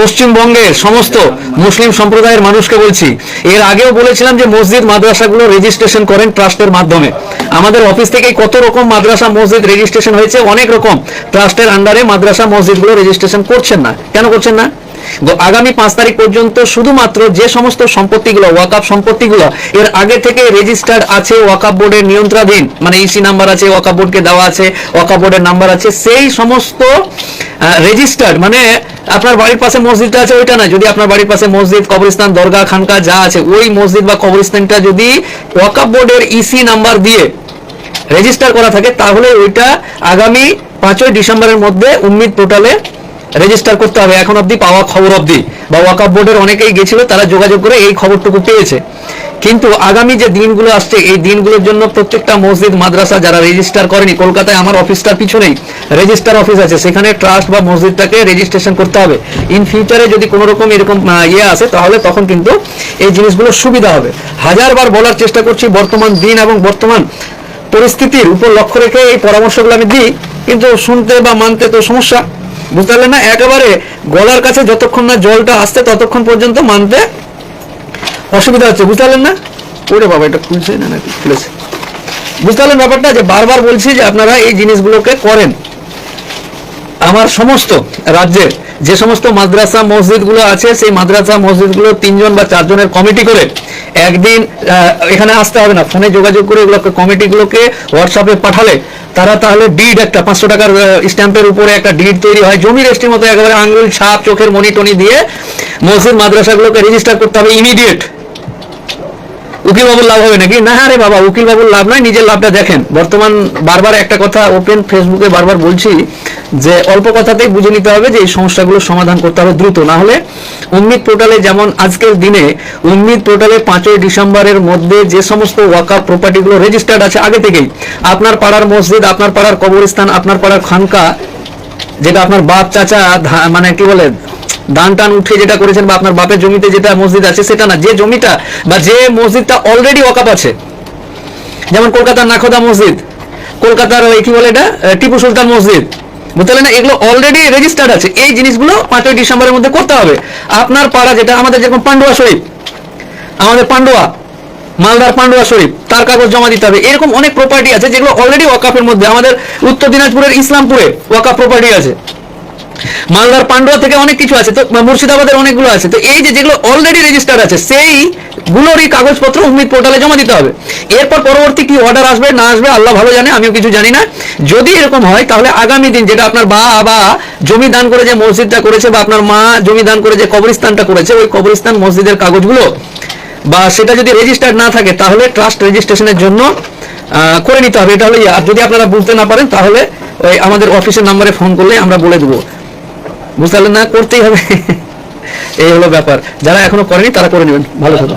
পশ্চিমবঙ্গের সমস্ত মুসলিম সম্প্রদায়ের মানুষকে বলছি, এর আগেও বলেছিলাম যে মসজিদ মাদ্রাসাগুলো রেজিস্ট্রেশন করেন ট্রাস্টের মাধ্যমে। আমাদের অফিস থেকেই কত রকম মাদ্রাসা, মসজিদ রেজিস্ট্রেশন হয়েছে, অনেক রকম। ট্রাস্টের আন্ডারে মাদ্রাসা, মসজিদগুলো রেজিস্ট্রেশন করছেন না। কেন করছেন না? আগামী পাঁচ তারিখ পর্যন্ত শুধুমাত্র যে সমস্ত সম্পত্তিগুলো ওয়াকাপ সম্পত্তিগুলো, এর আগে থেকে রেজিস্টার্ড আছে ওয়াকাপ বোর্ডের নিয়ন্ত্রণাধীন। মানে ইসি নাম্বার আছে ওয়াকাপ বোর্ডকে দেওয়া আছে ওয়াকাপ বোর্ডের নাম্বার আছে, সেই সমস্ত রেজিস্টার্ড মানে আপনার বাড়ির পাশে মসজিদটা আছে, ওইটা না যদি আপনার বাড়ির পাশে মসজিদ, কবরস্থান দরগা খানকা যা আছে, ওই মসজিদ বা কবরস্থানটা যদি ওয়াকাপ বোর্ডের ইসি নাম্বার দিয়ে রেজিস্টার করা থাকে, তাহলে ওইটা আগামী পাঁচই ডিসেম্বরের মধ্যে উম্মিদ পোর্টালে রেজিস্টার করতে হবে। এখন অবধি পাওয়া খবর অবধি বা ওয়াকাপ বোর্ডের অনেকেই গেছিল, তারা যোগাযোগ করে এই খবরটুকু পেয়েছে। কিন্তু আগামী যে দিনগুলো আসছে, এই দিনগুলোর জন্য প্রত্যেকটা মসজিদ, মাদ্রাসা যারা রেজিস্টার করেনি, কলকাতায় আমার অফিসটার পিছনেই রেজিস্টার অফিস আছে। সেখানে ট্রাস্ট বা মসজিদটাকে রেজিস্ট্রেশন করতে হবে। ইন ফিউচারে যদি কোনো রকম এরকম ইয়ে আসে, তাহলে তখন কিন্তু এই জিনিসগুলো সুবিধা হবে। হাজারবার বলার চেষ্টা করছি, বর্তমান দিন এবং বর্তমান পরিস্থিতির উপর লক্ষ্য রেখে এই পরামর্শগুলো আমি দিই। কিন্তু শুনতে বা মানতে তো সমস্যা। বুঝতে পারলেন না? একেবারে গলার কাছে যতক্ষণ না জলটা আসছে ততক্ষণ পর্যন্ত মানতে অসুবিধা হচ্ছে, বুঝতে পারলেন না? ওরে বাবা, এটা খুলছে না নাকি? খুলেছে। বুঝতে পারলেন ব্যাপারটা? যে বারবার বলছি যে আপনারা এই জিনিসগুলোকে করেন। আমার সমস্ত রাজ্যের যে সমস্ত মাদ্রাসা মসজিদগুলো আছে, সেই মাদ্রাসা মসজিদগুলো তিনজন বা চারজনের কমিটি করে একদিন এখানে আসতে হবে না। ফোনে যোগাযোগ করে এগুলোকে, কমিটিগুলোকে হোয়াটসঅ্যাপে পাঠালে তারা তাহলে ডিড একটা পাঁচশো টাকার স্ট্যাম্পের উপরে একটা ডিড তৈরি হয়। জমি রেজিস্ট্রির মতো একেবারে আঙ্গুল ছাপ, চোখের মনিটনি দিয়ে মসজিদ, মাদ্রাসাগুলোকে রেজিস্টার করতে হবে ইমিডিয়েট উকিল বাবুর লাভ হবে নাকি? না রে বাবা, উকিল বাবুর লাভ নয়, নিজের লাভটা দেখেন। বর্তমান বারবার একটা কথা ওপেন ফেসবুকে বারবার বলছি যে, অল্প কথাতেই বুঝে নিতে হবে যে, এই সমস্যাগুলো সমাধান করতে হবে দ্রুত। না হলে উম্মিদ পোর্টালে যেমন আজকের দিনে, উম্মিদ পোর্টালে পাঁচই ডিসেম্বরের মধ্যে যে সমস্ত ওয়াকা প্রপার্টিগুলো রেজিস্টার্ড আছে আগে থেকেই, আপনার পাড়ার মসজিদ, আপনার পাড়ার কবরস্থান, আপনার পাড়ার খানকা, যেটা আপনার বাপ, চাচা মানে কি বলে দান টান উঠে যেটা করেছেন বা আপনার বাপের জমিতে যেটা মসজিদ আছে, সেটা না, যে জমিটা বা যে মসজিদটা অলরেডি ওয়াকাপ আছে, যেমন কলকাতার নাখোদা মসজিদ, কলকাতার ওই কি বলে এটা টিপু সুলতান মসজিদ, বুঝতে না? এগুলো অলরেডি রেজিস্টার্ড আছে, এই জিনিসগুলো পাঁচই ডিসেম্বরের মধ্যে করতে হবে। আপনার পাড়া যেটা, আমাদের যেরকম পান্ডুয়া শরীফ, আমাদের পান্ডুয়া, মালদার পান্ডুয়া শরীফ, তার কাগজ জমা দিতে হবে। এরকম অনেক প্রপার্টি আছে যেগুলো অলরেডি ওয়াকাফের মধ্যে, আমাদের উত্তর দিনাজপুরের ইসলামপুরে ওয়াকাফ প্রপার্টি আছে। মালদার পান্ডুয়া থেকে অনেক কিছু আছে, তো মুর্শিদাবাদের অনেকগুলো আছে। তো এই যেগুলো অলরেডি রেজিস্টার্ড আছে, সেই গুলোরই কাগজপত্র উম্মিদ পোর্টালে জমা দিতে হবে। এরপর পরবর্তী কি অর্ডার আসবে, না আসবে, আল্লাহ ভালো জানে, আমিও কিছু জানি না। যদি এরকম হয়, তাহলে আগামী দিন যেটা আপনার বা বা জমি দান করে যে মসজিদটা করেছে, বা আপনার মা জমি দান করে যে কবরস্থানটা করেছে, ওই কবরস্থান মসজিদের কাগজগুলো, বা সেটা যদি রেজিস্টার্ড না থাকে, তাহলে ট্রাস্ট রেজিস্ট্রেশনের জন্য করে নিতে হবে। এটা হলো যদি আপনারা বুঝতে না পারেন, তাহলে ওই আমাদের অফিসের নাম্বারে ফোন করলে আমরা বলে দেবো। বুঝতে না করতেই হবে। এই হলো ব্যাপার। যারা এখনও করেনি, তারা করে নেবেন। ভালো থাকো।